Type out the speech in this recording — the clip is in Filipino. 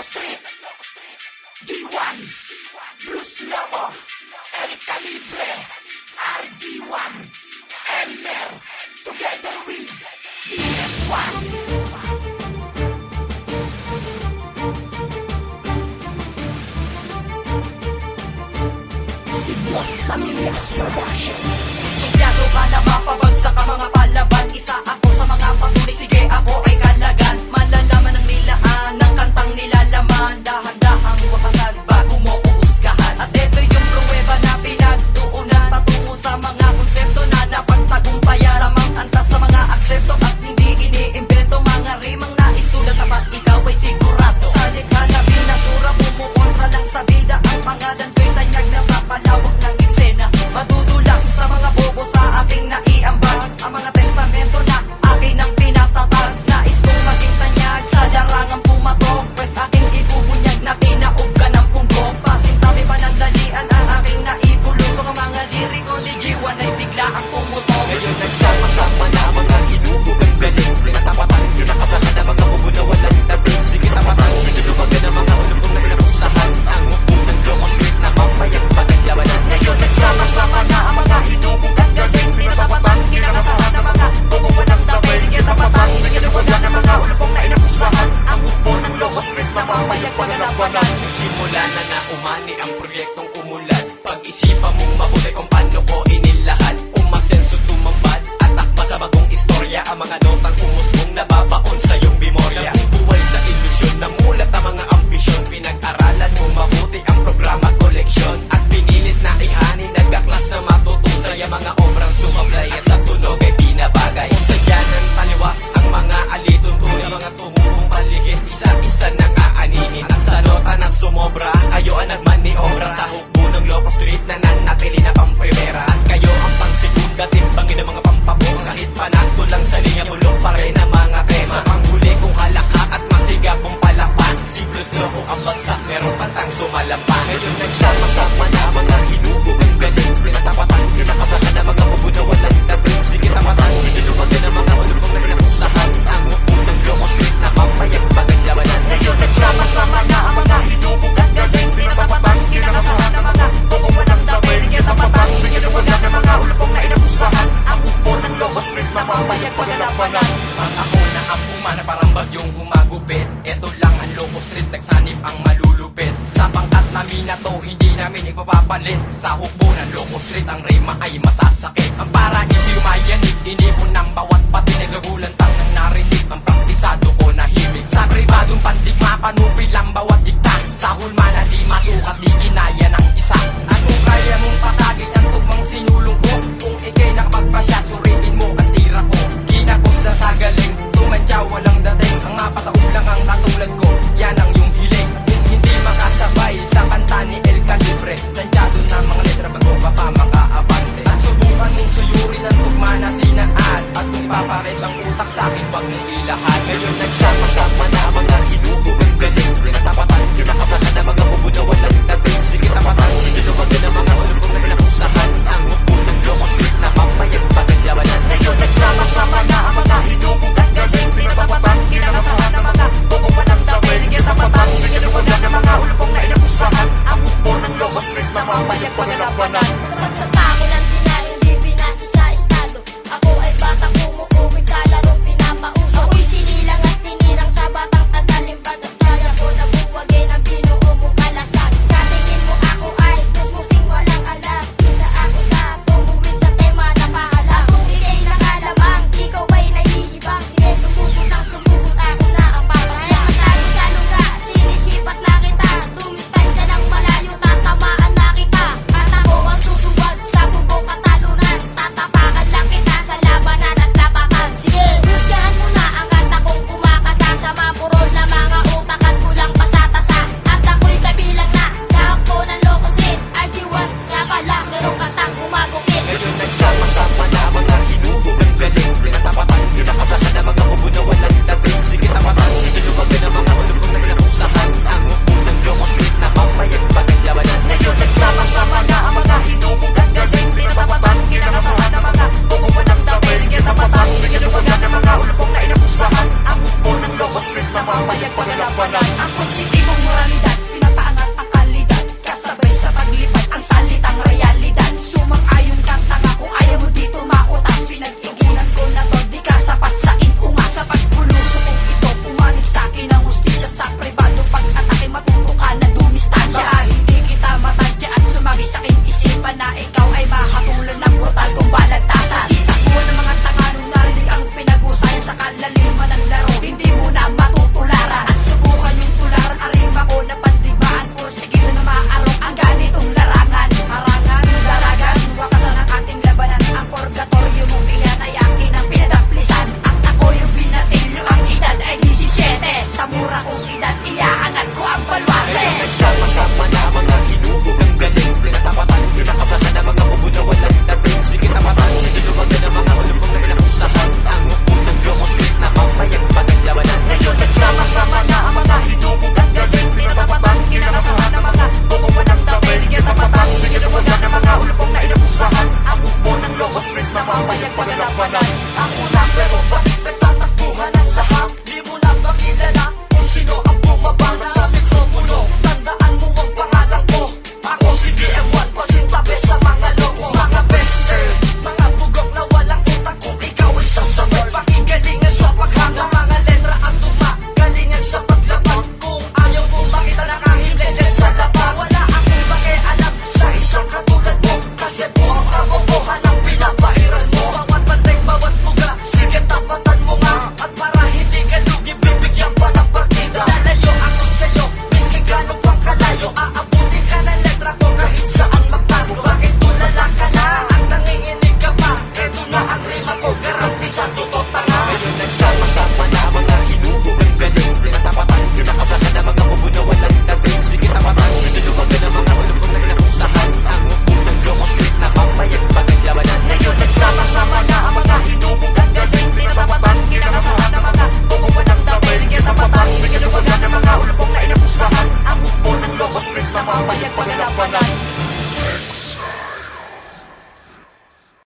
Loco Street D1 Blues Loco El Calibre RD1 Elmer Together with DF1 Las Pamillas Productions Ismilyado ka na mapabagsak ang mga palaban? Isa ang bigla ang pumuto Ngayon nagsama-sama na mga katapatang sumalampa Ngayon nagsama-sama na mga hinubog ang galing Pinatapatan, pinakasasa na mga pubo na walang tabi. Sige tapatan, sige lumagan ang mga ulubang na hinakusahan Ang upo ng gawa, na mamayag bagay labanan. Ngayon nagsama-sama na palit Sa hukbo ng loko Ang rima ay masasakit. Ang paglilahan Ngayon nagsama-sama na mga hinubog ang galing. Pinatapatan yun ang kasahan ng mga bubo na walang tabing Sige tapatan, sige lumagan ang mga ulubog na kinapusahan Ang mubo ng Jomo Street na mamayag paglabanan Ngayon nagsama-sama na Çarpma çarpma